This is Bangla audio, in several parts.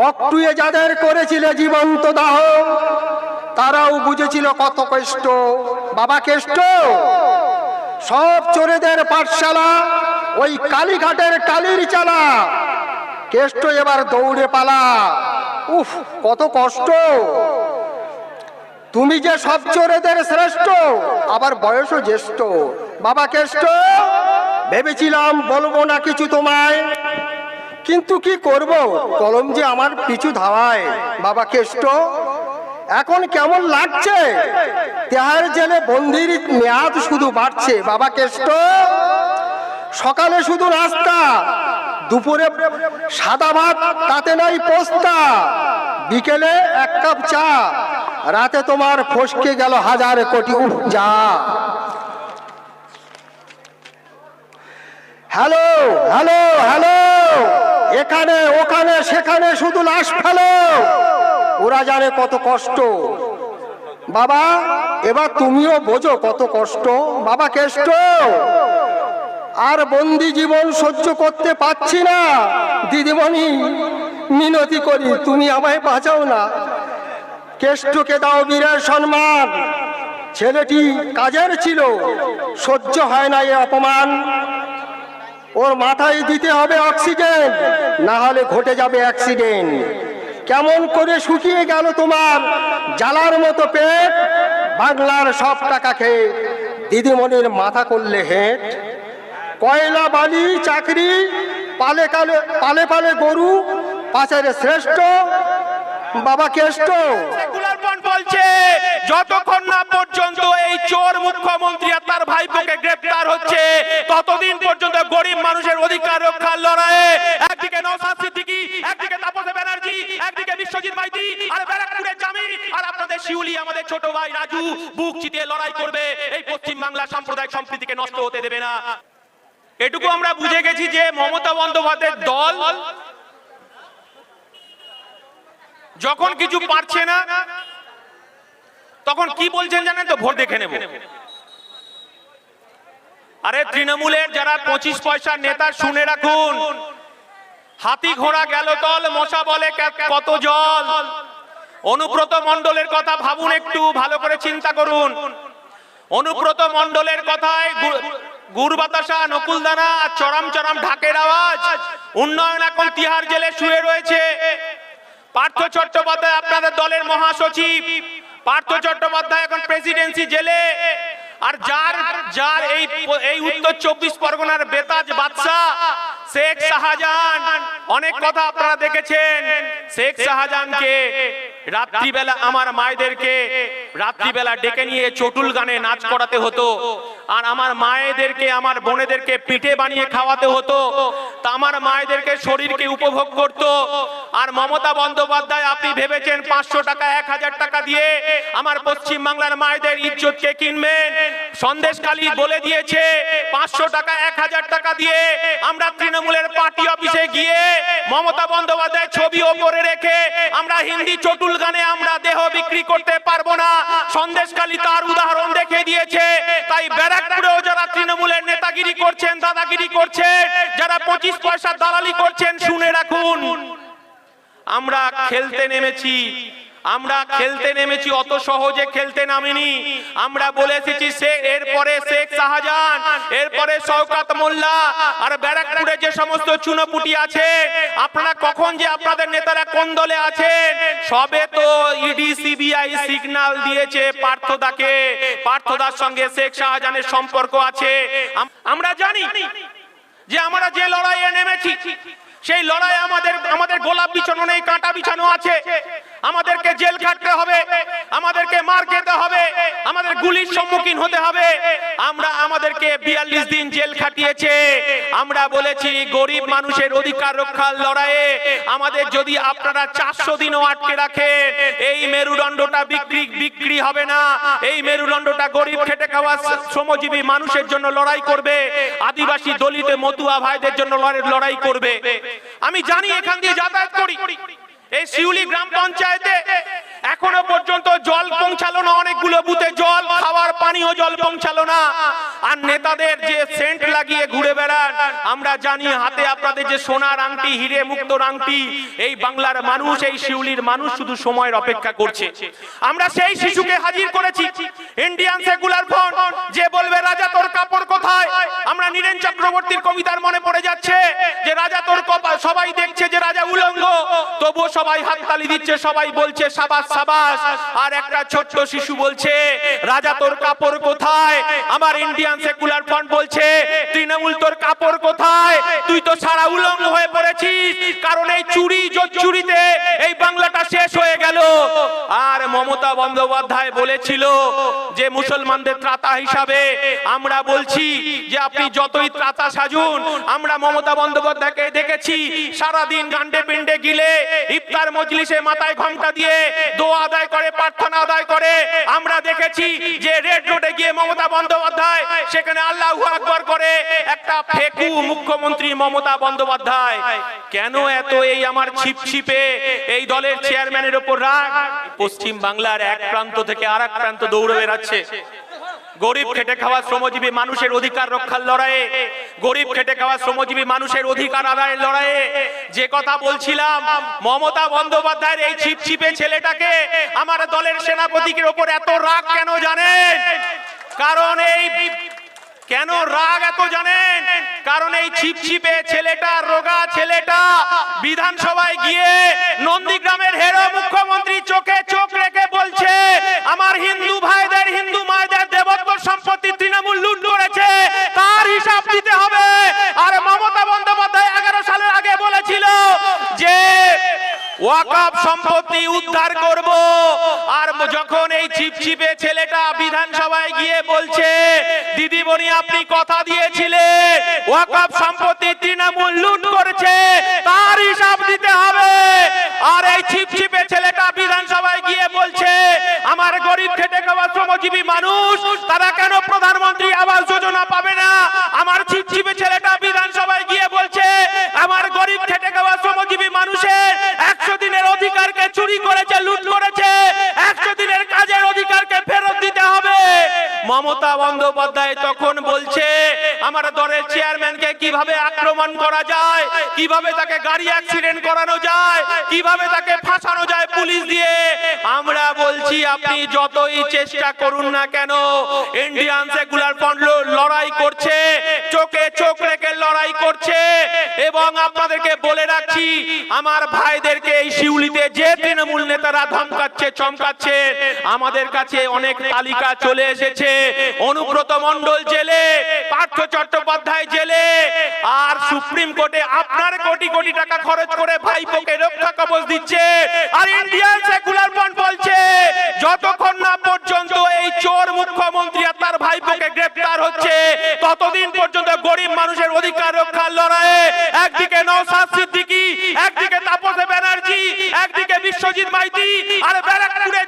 বকটুয়ে যাদের করেছিল জীবন্ত দাহ, তারাও বুঝেছিল কত কষ্ট। বাবা কেষ্ট, সব চোরেদের পাঠশালা, ওই কালীঘাটের কালির চালা। কেষ্ট এবার দৌড়ে পালা। উফ, কত কষ্ট। তুমি যে সব চোরেদের শ্রেষ্ঠ, আবার বয়সও জ্যেষ্ঠ। বাবা কেষ্ট, ভেবেছিলাম বলব না কিছু তোমায়। কিন্তু কি করব? কলম যে আমার পিছু ধাওয়ায়, বাবা কেষ্ট, এখন কেমন লাগছে? তেহার জেলে বন্দির মেয়াদ শুধু বাড়ছে, বাবা কেষ্ট। সকালে শুধু নাস্তা, দুপুরে সাদা ভাত, তাতে নাই পোস্তা। বিকেলে এক কাপ চা, রাতে তোমার ফসকে গেল হাজার কোটি যা হ্যালো হ্যালো হ্যালো। এখানে, ওখানে, সেখানে শুধু লাশ ফেলো। ওরা জানে কত কষ্ট। বাবা, এবার তুমিও বোঝো কত কষ্ট। বাবা, কেষ্ট। আর বন্দি জীবন সহ্য করতে পারছি না। দিদিমণি, মিনতি করি, তুমি আমায় বাঁচাও না। কেষ্টকে দাও বীরের সম্মান। ছেলেটি কাজের ছিল, সহ্য হয় না এ অপমান। ওর মাথায় দিতে হবে অক্সিজেন, না হলে ঘটে যাবে অ্যাক্সিডেন্ট। কেমন করে শুকিয়ে গেল তোমার জ্বালার মতো পেট? বাংলার সব টাকা খেয়ে দিদিমণির মাথা করলে হেঁট। কয়লা, বালি, চাকরি, পালে কালে, পালে পালে গরু, পাশের শ্রেষ্ঠ, বাবা কেষ্ট। যতক্ষণ না পর্যন্ত এই চোর মুখ্যমন্ত্রী আর তার ভাইপোকে গ্রেফতার হচ্ছে, ততদিন পর্যন্ত গরিব মানুষের অধিকার রক্ষার লড়াইয়ে একদিকে নওশাদ সিদ্দিকী, একদিকে তাপসে ব্যানার্জি, একদিকে বিশ্বজিৎ মাইতি, আর ব্যারাকপুরের জামি আর আপনাদের শিউলি, আমাদের ছোট ভাই রাজু বুক চিতিয়ে লড়াই করবে। এই পশ্চিম বাংলা সাম্প্রদায়িক সম্প্রীতিকে নষ্ট হতে দেবে না। এটুকু আমরা বুঝে গেছি যে মমতা বন্দ্যোপাধ্যায়ের দল যখন কিছু পারছে না তখন কি বলছেন জানেন তো? ভোট দেখে নেব। আরে তৃণমূলের যারা পঁচিশ পয়সার নেতা, শুনে রাখুন। হাতি ঘোড়া গেল তল, মশা বলে কত জল। অনুব্রত মণ্ডলের কথা ভাবুন একটু, ভালো করে চিন্তা করুন। অনুব্রত মণ্ডলের কথায় গুড় বাতাসা, নকুলদানা, চরম চরম ঢাকের আওয়াজ। উন্নয়ন এখন তিহার জেলে শুয়ে রয়েছে। পার্থ চট্টোপাধ্যায় আপনাদের দলের মহাসচিব। পার্থ চট্টোপাধ্যায় এখন প্রেসিডেন্সি জেলে। আর যার যার এই এই উত্তর চব্বিশ পরগনার বেতাজ বাদশাহ, শেখ শাহজাহান। অনেক কথা আপনারা দেখেছেন। শেখ শাহজাহানকে রাত্রিবেলা আমার মায়েদেরকে রাত্রিবেলা ডেকে নিয়ে চটুল গানে নাচ করাতে হতো। আর আমার মায়েদেরকে, আমার বোনেদেরকে পিঠে বানিয়ে খাওয়াতে হতো। তা আমার মায়েদেরকে শরীরকে উপভোগ করত। আর মমতা বন্দ্যোপাধ্যায়, আপনি ভেবেছেন পাঁচশো টাকা, এক হাজার টাকা দিয়ে আমার পশ্চিম বাংলার মায়েদের ইজ্জতকে কিনবেন? সন্দেশখালী বলে দিয়েছে, পাঁচশো টাকা, এক হাজার টাকা দিয়ে আমরা তৃণমূলের পার্টি অফিসে গিয়ে মমতা বন্দ্যোপাধ্যায় ছবি ওপরে রেখে আমরা হিন্দি চটুল গানে আমরা দেহ বিক্রি করতে পারব না। সন্দেশখালী তার উদাহরণ দেখে দিয়েছে, তাই ব্যারাকপুরেও যারা তৃণমূলের নেতাগিরি করছেন, দাদাগিরি করছেন, যারা পঁচিশ পয়সা দালালি করছেন, শুনে রাখুন। আমরা খেলতে নেমেছি। আমরা খেলতে নেমেছি, অত সহজে খেলতে নামিনি। আমরা বলে এসেছি, সে, এরপরে শেখ শাহজাহান, এরপরে শওকাত মোল্লা আর ব্যারাকপুরে যে সমস্ত চুনোপুটি আছে, আপনারা কখন যে আপনাদের নেতারা কোন দলে আছেন, সবে তো ইডি, সিবিআই সিগন্যাল দিয়েছে পার্থদাকে। পার্থদার সঙ্গে শেখ শাহজাহানের সম্পর্ক আছে। আমরা জানি যে আমরা যে লড়াইয়ে নেমেছি সেই লড়াই আমাদের আমাদের গোলাপ বিছানো নেই, কাঁটা বিছানো আছে। আমাদেরকে জেল খাটতে হবে, আমাদেরকে মার খেতে হবে, আমাদের গুলির সম্মুখীন হতে হবে। আমরা আমাদেরকে বিয়াল্লিশ দিন জেল খাটিয়েছে। আমরা বলেছি, গরিব মানুষের অধিকার রক্ষার লড়াইয়ে আমাদের যদি আপনারা চারশো দিনও আটকে রাখেন, এই মেরুদণ্ডটা বিক্রি বিক্রি হবে না। এই মেরুদণ্ডটা গরিব খেটে খাওয়া শ্রমজীবী মানুষের জন্য লড়াই করবে, আদিবাসী দলিত মতুয়া ভাইদের জন্য লড়াই করবে। আমি জানি এখান দিয়ে যাতায়াত করি। এই শিউলি গ্রাম পঞ্চায়েতে এখনও পর্যন্ত জল পৌঁছালো না অনেকগুলো বুথে জল পানীয় জল পৌঁছালো না। আর নেতাদের যে সেন্ট লাগিয়ে ঘুরে বেড়ান, আমরা জানি হাতে আপনাদের যে সোনার আংটি, হিরে মুক্ত আংটি, এই বাংলার মানুষ, এই শিউলির মানুষ শুধু সময়ের অপেক্ষা করছে। আমরা সেই শিশুকে হাজির করেছি ইন্ডিয়ান সেকুলার ফ্রন্ট যে বলবে, রাজা, তোর কাপড় কোথায়? আমরা নীরেন চক্রবর্তীর কবিতার মনে পড়ে যাচ্ছে যে, রাজা, তোর কপা সবাই দেখছে যে, রাজা উলঙ্গ। তবুও সবাই হাততালি দিচ্ছে, সবাই বলছে, সাবাস সাবাস। আর একটা ছোট্ট শিশু বলছে, রাজা, তোর কাপড় কোথায়? আমার ইন্ডিয়ান সেকুলার ফ্রন্ট বলছে, তৃণমূল তোর কাপড় কোথায়? তুই তো সারা উলঙ্গ হয়ে পড়েছিস। কারণ এই চুরি চুরিতে এই বাংলাটা শেষ হয়ে গেল। আর মমতা বন্দ্যোপাধ্যায় বলেছিল যে, মুসলমানদের ত্রাতা হিসাবে আমরা বলছি যে, আপনি যতই ত্রাতা সাজুন, আমরা মমতা বন্দ্যোপাধ্যায়কে দেখেছি সারা দিন গান্ডে পিন্ডে গিলে ইফতার মজলিসে মাথায় ঘণ্টা দিয়ে দোয়া আদায় করে, প্রার্থনা আদায় করে। আমরা দেখেছি যে রেড রোডে গিয়ে মমতা বন্দ্যোপাধ্যায়, সেখানে আল্লাহ আকবর করে একটা ফেকু মুখ্যমন্ত্রী মমতা বন্দ্যোপাধ্যায়। কেন এত এই আমার ছিপছিপে এই দলের চেয়ারম্যানের ওপর রাগ? পশ্চিম বাংলার এক প্রান্ত থেকে আর প্রান্ত দৌড়ে বেড়াচ্ছে। গরিব খেটে খাওয়া শ্রমজীবী মানুষের অধিকার রক্ষার লড়াইয়ে গরিব খেটে খাওয়া শ্রমজীবী মানুষের অধিকার আদায়ের লড়াইয়ে যে কথা বলছিলাম মমতা বন্দ্যোপাধ্যায়ের এই ছিপছিপে ছেলেটাকে আমার দলের সেনাপতিকের ওপর এত রাগ কেন জানেন? কারণ এই কেন রাগ এত জানেন? কারণ এই ছিপছিপে ছেলেটা রোগা ছেলেটা বিধানসভায় গিয়ে নন্দীগ্রামের হেরো মুখ্যমন্ত্রী ওয়াকাব সম্পত্তি উদ্ধার করব। আর যখন এই চিপচিপে ছেলেটা বিধানসভায় গিয়ে বলছে দিদিমণি আপনি কথা দিয়েছিলেন ওয়াকাব সম্পত্তি তৃণমূল লুট করেছে, তার হিসাব দিতে হবে। আর এই চিপচিপে ছেলেটা বিধানসভায় গিয়ে বলছে, আমার গরিব খেটে খাওয়া শ্রমজীবী মানুষ, তারা কেন প্রধানমন্ত্রী আবাস যোজনা পাবে না? আমার চিপচিপে ছেলেটা অধিকারকে চুরি করেছে, লুট করেছে। একশো দিনের কাজের অধিকারকে ফেরত দিতে হবে। মমতা বন্দ্যোপাধ্যায় তখন বলছে, আমার দলের চেয়ারম্যানকে কীভাবে আক্রমণ করা যায়? কীভাবে তাকে গাড়ি অ্যাক্সিডেন্ট করানো যায়? কীভাবে তাকে ফাঁসানো যায় পুলিশ দিয়ে? আমরা বলছি, আপনি যতই চেষ্টা করুন না কেন ইন্ডিয়ান সেকুলার ফ্রন্ট লড়াই করছে, চোখে চোখ রেখে লড়াই করছে এবং আপনাদেরকে বলে রাখছি, আমার ভাইদেরকে এই শিউলিতে যে তৃণমূল নেতারা ধমকাচ্ছে, চমকাচ্ছে, আমাদের কাছে অনেক তালিকা চলে এসেছে। অনুব্রত মণ্ডল জেলে, পার্থ চট্টোপাধ্যায় জেলে, আর সুপ্রিম কোর্টে আপনার কোটি কোটি টাকা খরচ করে ভাইপোকে রক্ষা কবচ দিচ্ছে, আর ইন্ডিয়ান সেকুলার ফ্রন্ট বলছে, যতক্ষণ না পর্যন্ত এই চোর মুখ্যমন্ত্রী আর তার ভাইপোকে গ্রেফতার হচ্ছে, ততদিন পর্যন্ত গরিব মানুষের অধিকার রক্ষার লড়াইয়ে একদিকে নওশাদ সিদ্দিকী একদিকে তাপসে ব্যানার্জি একদিকে বিশ্বজিৎ মাইতি আর ব্যারাকপুরের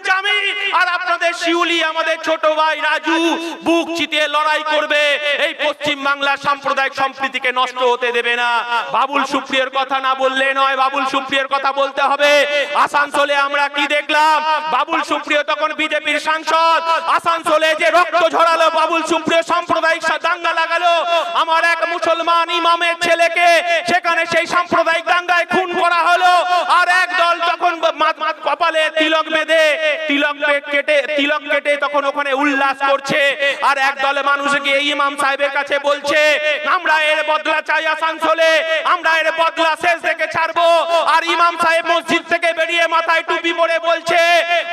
আর আপনাদের শিউলি আমাদের ছোট ভাই রাজু বুক চিতিয়ে লড়াই করবে। এই পশ্চিম বাংলার সাম্প্রদায়িক সম্প্রীতিকে নষ্ট হতে দেবে না। বাবুল সুপ্রিয়র কথা না বললে নয়, বাবুল সুপ্রিয়র কথা বলতে হবে। আসানসোলে আমরা কি দেখলাম? বাবুল সুপ্রিয় তখন বিজেপির সাংসদ। আসানসোলে যে রক্ত ঝরালো, বাবুল সুপ্রিয় সাম্প্রদায়িক দাঙ্গা লাগালো। আমার এক মুসলমান ইমামের ছেলেকে, সেখানে সেই সাম্প্রদায়িক দাঙ্গায় কপালে তিলক বেঁধে, তিলক কেটে তিলক কেটে তখন ওখানে উল্লাস করছে। আর এক দলে মানুষ গিয়ে ইমাম সাহেবের কাছে বলছে, আমরা এর বদলা চাই আসানসোলে, আমরা এর বদলা শেষ থেকে ছাড়বো। আর ইমাম সাহেব মসজিদ থেকে বেরিয়ে মাথায় টুপি পরে বলছে,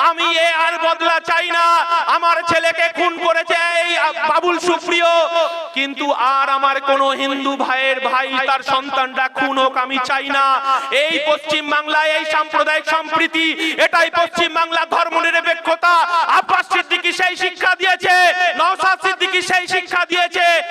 আমি এ আর বদলা চাই না, আমার ছেলেকে খুন করেছে এই বাবুল সুপ্রিয়। কিন্তু আর আমার কোন হিন্দু ভাইয়ের ভাই, তার সন্তানরা খুন হোক, আমি চাই না। এই পশ্চিম বাংলায় এই সাম্প্রদায়িক সম্প্রীতি, এটাই পশ্চিম বাংলা ধর্ম নিরপেক্ষতা আব্বাস সিদ্দিকী সেই শিক্ষা দিয়েছে নওসাদ সিদ্দিকী সেই শিক্ষা